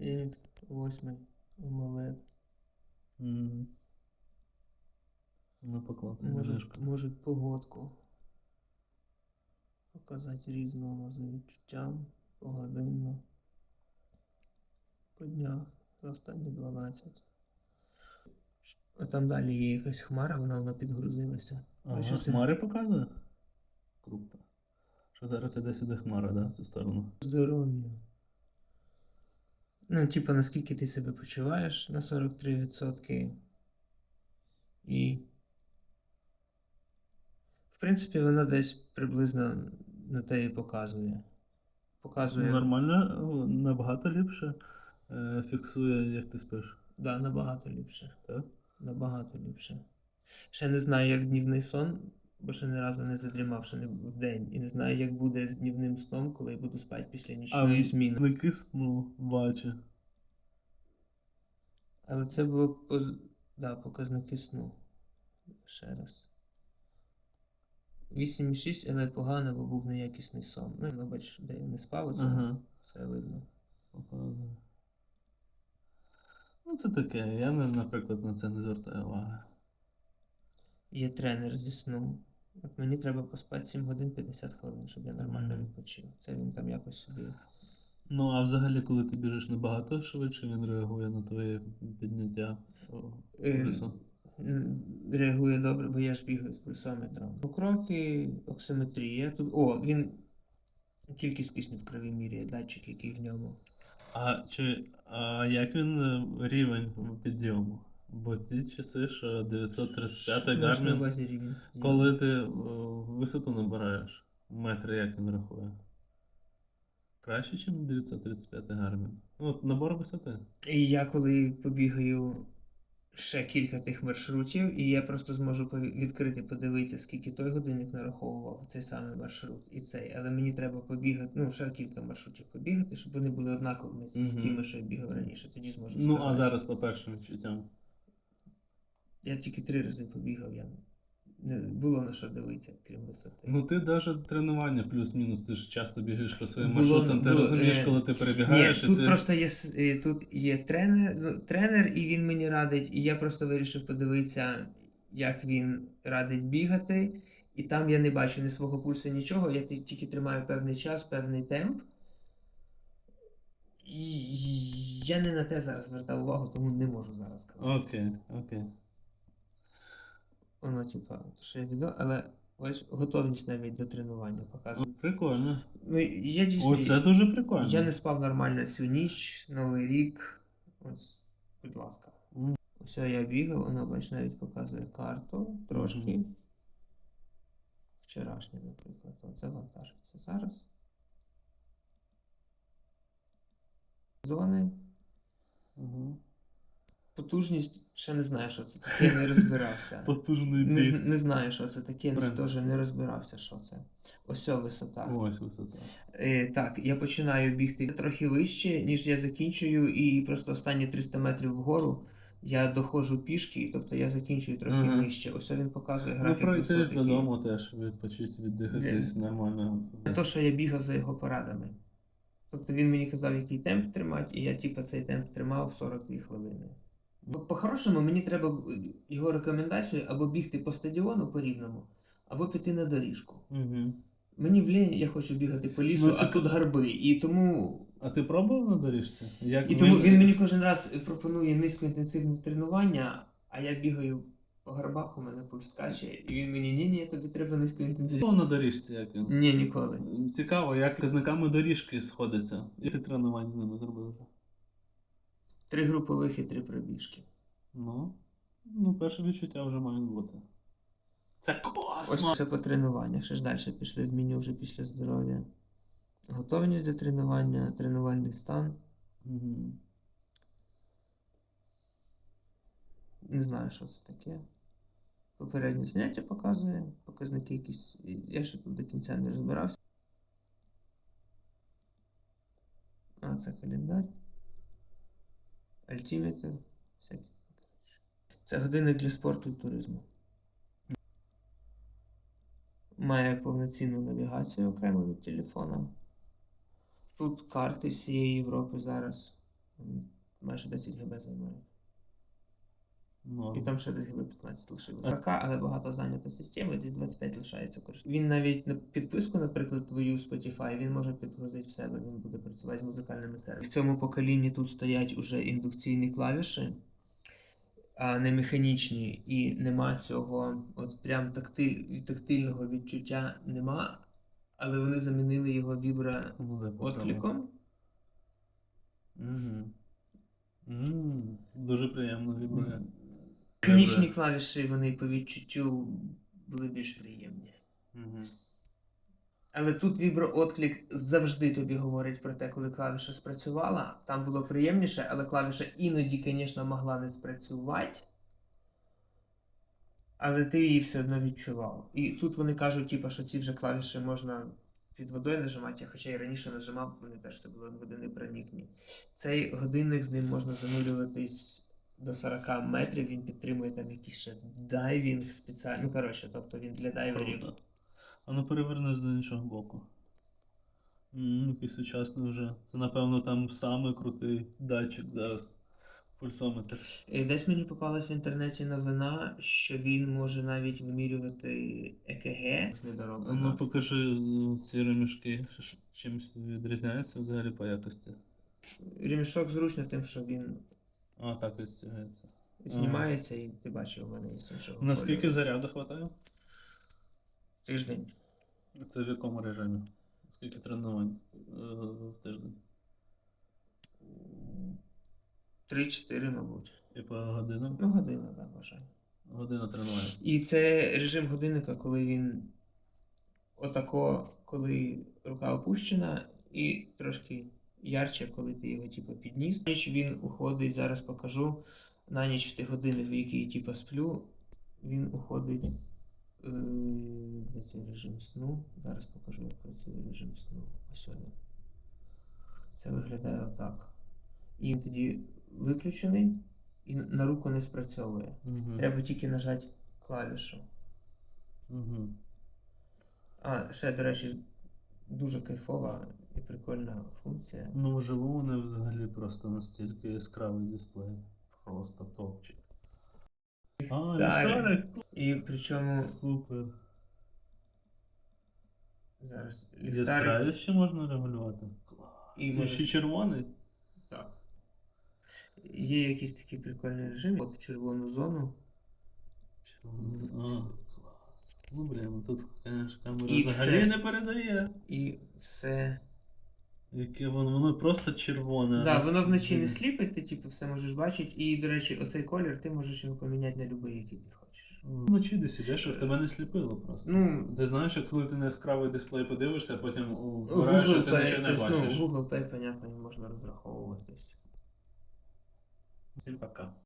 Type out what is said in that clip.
Фенікс, 8, омелет. Мгм. Ну, поклацай Може, може погодку. Показати різного за відчуттям, погодинно. По днях за останні 12. А там далі є якась хмара, вона, вона підгрузилася. Ага, Бачиш, це- хмари показує? Круто. Що зараз іде сюди хмара, да, в цю сторону. Здоров'я. Ну, типа, наскільки ти себе почуваєш на 43%. І. В принципі, вона десь приблизно на те і показує. Показує. Ну, нормально, набагато ліпше е, фіксує, як ти спиш. Да, набагато ліпше. Так? Набагато ліпше. Ще не знаю, як днівний сон, бо ще ні разу не задрімав, ще не в день. І не знаю, як буде з днівним сном, коли я буду спати після нічної зміни. не кисну, бачу. Але це було поз... да, показники сну. Ще раз. 8,6, але погано, бо був неякісний сон. Ну, ну бачиш, де я не спав, оце Ага. все видно. Ну, це таке. Я, наприклад, на це не звертаю уваги. Є тренер зі сну. От мені треба поспати 7 годин 50 хвилин, щоб я нормально відпочив. Це він там якось собі. Ну, а взагалі, коли ти біжиш набагато швидше, він реагує на твоє підняття Е, пульсу. Реагує добре, бо я ж бігаю з пульсометром. Ну, кроки, оксиметрія. Тут. О, він кількість кисню в крові міряє, датчик, який в ньому. А, чи, а як він е, рівень підйому? Бо ті часи, що 935 Ти маєш Гармін, коли ти е, висоту набираєш, метри як він рахує? Краще, ніж 935 Гармін. Ну, От набор висоти. І я коли побігаю ще кілька тих маршрутів, і я просто зможу відкрити, подивитися, скільки той годинник нараховував цей самий маршрут і цей. Але мені треба побігати, ну, ще кілька маршрутів побігати, щоб вони були однаковими з тими, що я бігав раніше. Тоді зможу Ну, сказати. а зараз по першим відчуттям. Я тільки три рази побігав, я не було на що дивитися, крім висоти. Ну, ти навіть тренування плюс-мінус, ти ж часто бігаєш по своїм Було- маршрутам, ти було, розумієш, е, коли ти перебігаєш. Ні, тут і ти. просто є е, тут є тренер, ну, тренер, і він мені радить, і я просто вирішив подивитися, як він радить бігати. І там я не бачу ні свого пульсу, нічого. Я ті- тільки тримаю певний час, певний темп. І я не на те зараз звертав увагу, тому не можу зараз сказати. Окей, окей. Воно, типа, то що я відео, але ось готовність навіть до тренування показує. Прикольно. Ну, я дійсно. Оце дуже прикольно. Я не спав нормально цю ніч, Новий рік. Ось, будь ласка. Ось я бігав, воно бач, навіть показує карту трошки. Мгм. Вчорашнє, наприклад. Оце вантажиться зараз. Зони. Угу. Потужність ще не знаю, що це таке, не розбирався. Потужний Не, не знаю, що це таке, теж не розбирався, що це. Ось висота. Ось висота. Е, так, я починаю бігти трохи вище, ніж я закінчую, і просто останні 300 метрів вгору я доходжу пішки, тобто я закінчую трохи Ага. нижче. Ось він показує графік. Ну, графік пройтись додому теж, відпочити, віддихатись нормально. Це те, що я бігав за його порадами. Тобто він мені казав, який темп тримати, і я типу, цей темп тримав 42 хвилини. Бо По-хорошому, мені треба його рекомендацію або бігти по стадіону по рівному, або піти на доріжку. Угу. Мені в лінь, я хочу бігати по лісу, Ну, це а тут гарби. І тому А ти пробував на доріжці? Як І тому він мені кожен раз пропонує низькоінтенсивне тренування, а я бігаю по горбах, у мене пульс скаче, і він мені ні, ні, тобі треба низькоінтенсивне. Пробував на доріжці, як він? Ні, ніколи. Цікаво, як показниками доріжки сходяться. І ти тренувань з ними зробив вже. Три групових і три пробіжки. Ну, ну, перше відчуття вже мають бути. Це космос! Ось це по тренуваннях. Ще ж далі пішли в меню вже після здоров'я. Готовність до тренування, тренувальний стан. Угу. Не знаю, що це таке. Попереднє заняття показує, показники якісь. Я ще тут до кінця не розбирався. А, це календар. Альтиметр. Всякі. Це годинник для спорту і туризму. Має повноцінну навігацію окремо від телефона. Тут карти всієї Європи зараз майже 10 ГБ займають. Ну, І там ще десь ГБ 15 лишилось. 40, але багато зайнято системи, десь 25 лишається користувати. Він навіть на підписку, наприклад, твою Spotify, він може підгрузити в себе, він буде працювати з музикальними сервісами. В цьому поколінні тут стоять уже індукційні клавіші, а не механічні, і нема цього от прям тактиль, тактильного відчуття нема, але вони замінили його вібра дай попробую. откликом. Дуже приємно вібрає. Механічні клавіші, вони по відчуттю були більш приємні. Мгм. Але тут віброотклик завжди тобі говорить про те, коли клавіша спрацювала. Там було приємніше, але клавіша іноді, звісно, могла не спрацювати. Але ти її все одно відчував. І тут вони кажуть, типу, що ці вже клавіші можна під водою нажимати, хоча і раніше нажимав, вони теж все було водонепроникні. Цей годинник з ним можна занурюватись до 40 метрів, він підтримує там якийсь ще дайвінг спеціально. Ну, коротше, тобто він для дайверів. Круто. А ну до іншого боку. М, Який сучасний вже. Це, напевно, там самий крутий датчик зараз. Пульсометр. Е, Десь мені попалась в інтернеті новина, що він може навіть вимірювати ЕКГ. А Недороблено. Ну покажи ну, ці ремішки, що ж чимось відрізняються взагалі по якості. Ремішок зручно тим, що він А, так відстягається. знімається, і ти бачив, у мене є іншого. Наскільки заряду хватає? Тиждень. Це в якому режимі? Скільки тренувань е, в тиждень? 3-4, мабуть. І по годинам? Ну, година, так, да, бажаю. Година тренувань. І це режим годинника, коли він отако, коли рука опущена, і трошки ярче, коли ти його типу, підніс. Ніч він уходить, зараз покажу. На ніч в тих годинах, в які я типу, сплю, він уходить. Е, де цей режим сну? Зараз покажу, як працює режим сну. Ось він. Це виглядає отак. І він тоді виключений і на руку не спрацьовує. Угу. Треба тільки нажати клавішу. Угу. А, ще, до речі, дуже кайфова і прикольна функція. Ну, вживу вони взагалі просто настільки яскравий дисплей. Просто топчик. А, Далі. ліхтарик? І причому Супер. зараз ліхтарик. Ще можна регулювати. Клас. І ще червоний. Так. Є якийсь такий прикольний режим. От в червону зону. Червоний. А, клас. Ну, блін, тут, звісно, камера І взагалі все. не передає. І все. Яке воно, воно просто червоне. Так, да, воно вночі не сліпить, ти типу все можеш бачити. І, до речі, оцей колір ти можеш його поміняти на будь-який, який ти хочеш. Вночі десь ідеш, а тебе не сліпило просто. Ну, Ти знаєш, як коли ти на яскравий дисплей подивишся, а потім вбираєш, і ти Pay, нічого не бачиш. ну. Google Pay, понятно, не можна розраховуватись. Всім пока.